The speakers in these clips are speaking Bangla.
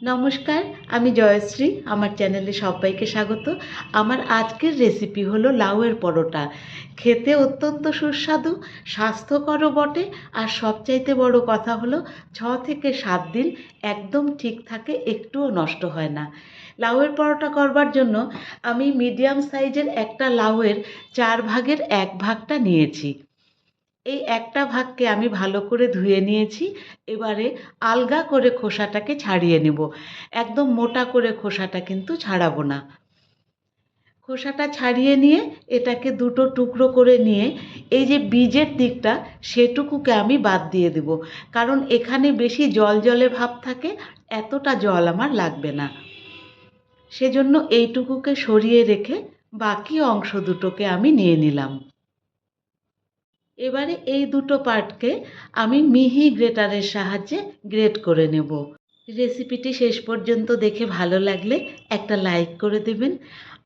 নমস্কার, আমি জয়শ্রী, আমার চ্যানেলে সবাইকে স্বাগত। আমার আজকের রেসিপি হলো লাউয়ের পরোটা। খেতে অত্যন্ত সুস্বাদু, স্বাস্থ্যকরও বটে, আর সবচাইতে বড় কথা হলো ছ থেকে সাত দিন একদম ঠিক থাকে, একটুও নষ্ট হয় না। লাউয়ের পরোটা করবার জন্য আমি মিডিয়াম সাইজের একটা লাউয়ের চার ভাগের এক ভাগটা নিয়েছি। এই একটা ভাগকে আমি ভালো করে ধুয়ে নিয়েছি, এবারে আলগা করে খোসাটাকে ছাড়িয়ে নেব। একদম মোটা করে খোসাটা কিন্তু ছাড়াবো না। খোসাটা ছাড়িয়ে নিয়ে এটাকে দুটো টুকরো করে নিয়ে এই যে বীজের দিকটা, সেটুকুকে আমি বাদ দিয়ে দেব। কারণ এখানে বেশি জল জলে ভাব থাকে, এতটা জল আমার লাগবে না। সেজন্য এইটুকুকে সরিয়ে রেখে বাকি অংশ দুটোকে আমি নিয়ে নিলাম। এবারে এই দুটো পার্টকে আমি মিহি গ্রেটারের সাহায্যে গ্রেট করে নেব। রেসিপিটি শেষ পর্যন্ত দেখে ভালো লাগলে একটা লাইক করে দেবেন।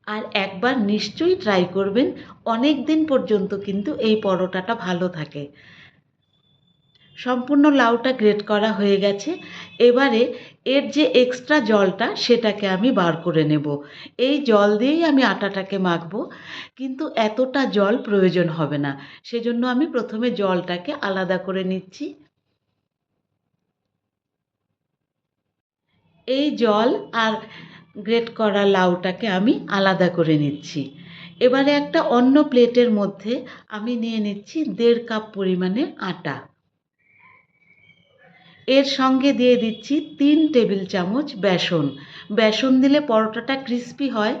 আর একবার নিশ্চয়ই ট্রাই করবেন, অনেক দিন পর্যন্ত কিন্তু এই পরোটাটা ভালো থাকে। সম্পূর্ণ লাউটা গ্রেট করা হয়ে গেছে। এবারে এর যে এক্সট্রা জলটা সেটাকে আমি বার করে নেব। এই জল দিয়েই আমি আটাটাকে মাখবো। কিন্তু এতটা জল প্রয়োজন হবে না। সেজন্য আমি প্রথমে জলটাকে আলাদা করে নিচ্ছি। এই জল আর গ্রেট করা লাউটাকে আমি আলাদা করে নিচ্ছি। এবারে একটা অন্য প্লেটের মধ্যে আমি নিয়ে নিচ্ছি দেড় কাপ পরিমাণে আটা। এর সঙ্গে দিয়ে দিচ্ছি তিন টেবিল চামচ বেসন। বেসন দিলে পরোটাটা ক্রিস্পি হয়,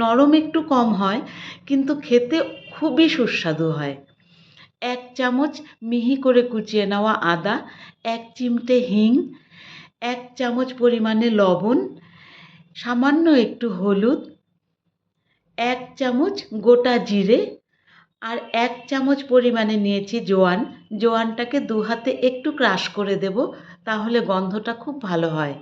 নরম একটু কম হয়, কিন্তু খেতে খুবই সুস্বাদু হয়। এক চামচ মিহি করে কুচিয়ে নেওয়া আদা, এক চিমটে হিং, এক চামচ পরিমাণে লবণ, সামান্য একটু হলুদ, এক চামচ গোটা জিরে আর এক চামচ পরিমাণে নিয়েছি জোয়ান। জোয়ানটাকে দু হাতে একটু ক্রাশ করে দেব। তাহলে গন্ধটা খুব ভালো হয়।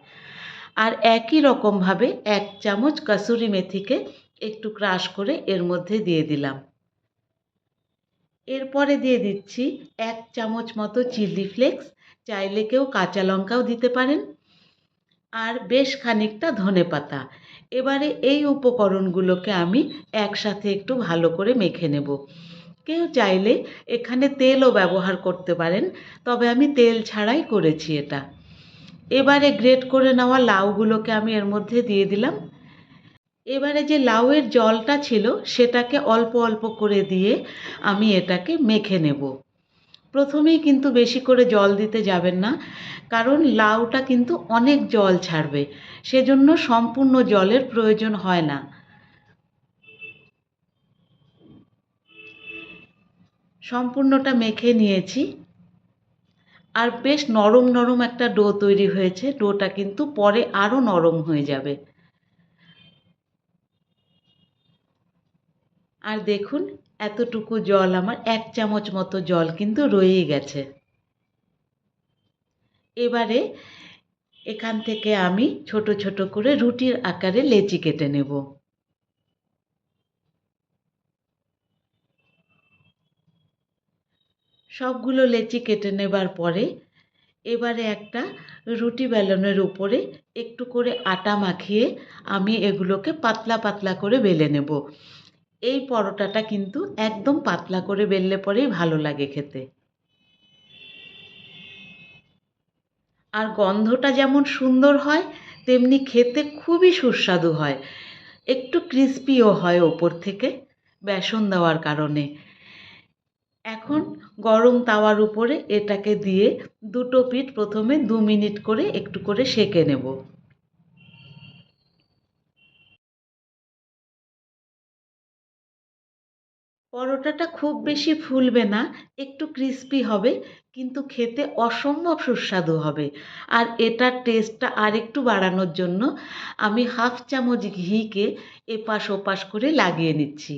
আর একই রকমভাবে এক চামচ কাসুরি মেথিকে একটু ক্রাশ করে এর মধ্যে দিয়ে দিলাম। এরপরে দিয়ে দিচ্ছি এক চামচ মতো চিলি ফ্লেক্স, চাইলে কেউ কাঁচা লঙ্কাও দিতে পারেন। আর বেশ খানিকটা ধনে পাতা। এবারে এই উপকরণগুলোকে আমি একসাথে একটু ভালো করে মেখে নেব। কেউ চাইলে এখানে তেলও ব্যবহার করতে পারেন, তবে আমি তেল ছাড়াই করেছি এটা। এবারে গ্রেট করে নেওয়া লাউগুলোকে আমি এর মধ্যে দিয়ে দিলাম। এবারে যে লাউয়ের জলটা ছিল, সেটাকে অল্প অল্প করে দিয়ে আমি এটাকে মেখে নেব। প্রথমেই কিন্তু বেশি করে জল দিতে যাবেন না, কারণ লাউটা কিন্তু অনেক জল ছাড়বে, সেজন্য সম্পূর্ণ জলের প্রয়োজন হয় না। সম্পূর্ণটা মেখে নিয়েছি। আর বেশ নরম নরম একটা ডো তৈরি হয়েছে। ডোটা কিন্তু পরে আরও নরম হয়ে যাবে। আর দেখুন, এতটুকু জল আমার, এক চামচ মতো জল কিন্তু রয়েই গেছে। এবারে এখান থেকে আমি ছোট ছোট করে রুটির আকারে লেচি কেটে নেব। সবগুলো লেচি কেটে নেবার পরে এবারে একটা রুটি বেলনের উপরে একটু করে আটা মাখিয়ে আমি এগুলোকে পাতলা পাতলা করে বেলে নেব। এই পরোটাটা কিন্তু একদম পাতলা করে বেললে পরেই ভালো লাগে খেতে। আর গন্ধটা যেমন সুন্দর হয়, তেমনি খেতে খুবই সুস্বাদু হয়। একটু ক্রিস্পিও হয় ওপর থেকে বেসন দেওয়ার কারণে। এখন গরম তাওয়ার উপরে এটাকে দিয়ে দুটো পিঠ প্রথমে দু মিনিট করে একটু করে সেঁকে নেব। পরোটাটা খুব বেশি ফুলবে না, একটু ক্রিস্পি হবে, কিন্তু খেতে অসম্ভব সুস্বাদু হবে। আর এটার টেস্টটা আরেকটু বাড়ানোর জন্য আমি হাফ চামচ ঘিকে এপাশ ওপাশ করে লাগিয়ে নিচ্ছি।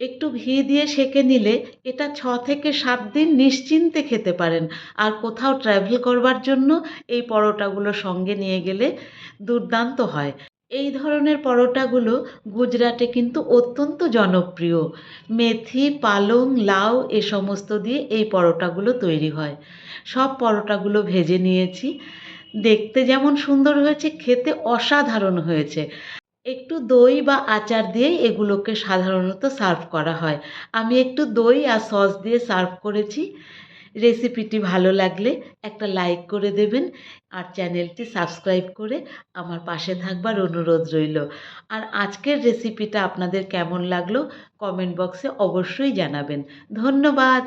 একটু ঘি দিয়ে সেঁকে নিলে এটা ছ থেকে সাত দিন নিশ্চিন্তে খেতে পারেন। আর কোথাও ট্র্যাভেল করবার জন্য এই পরোটাগুলো সঙ্গে নিয়ে গেলে দুর্দান্ত হয়। এই ধরনের পরোটাগুলো গুজরাটে কিন্তু অত্যন্ত জনপ্রিয়। মেথি, পালং, লাউ এ সমস্ত দিয়ে এই পরোটাগুলো তৈরি হয়। সব পরোটাগুলো ভেজে নিয়েছি। দেখতে যেমন সুন্দর হয়েছে, খেতে অসাধারণ হয়েছে। একটু দই বা আচার দিয়ে এগুলোকে সাধারণত সার্ভ করা হয়। আমি একটু দই আর সস দিয়ে সার্ভ করেছি। রেসিপিটি ভালো লাগলে একটা লাইক করে দেবেন আর চ্যানেলটি সাবস্ক্রাইব করে আমার পাশে থাকবার অনুরোধ রইল। আর আজকের রেসিপিটা আপনাদের কেমন লাগল? কমেন্ট বক্সে অবশ্যই জানাবেন। ধন্যবাদ!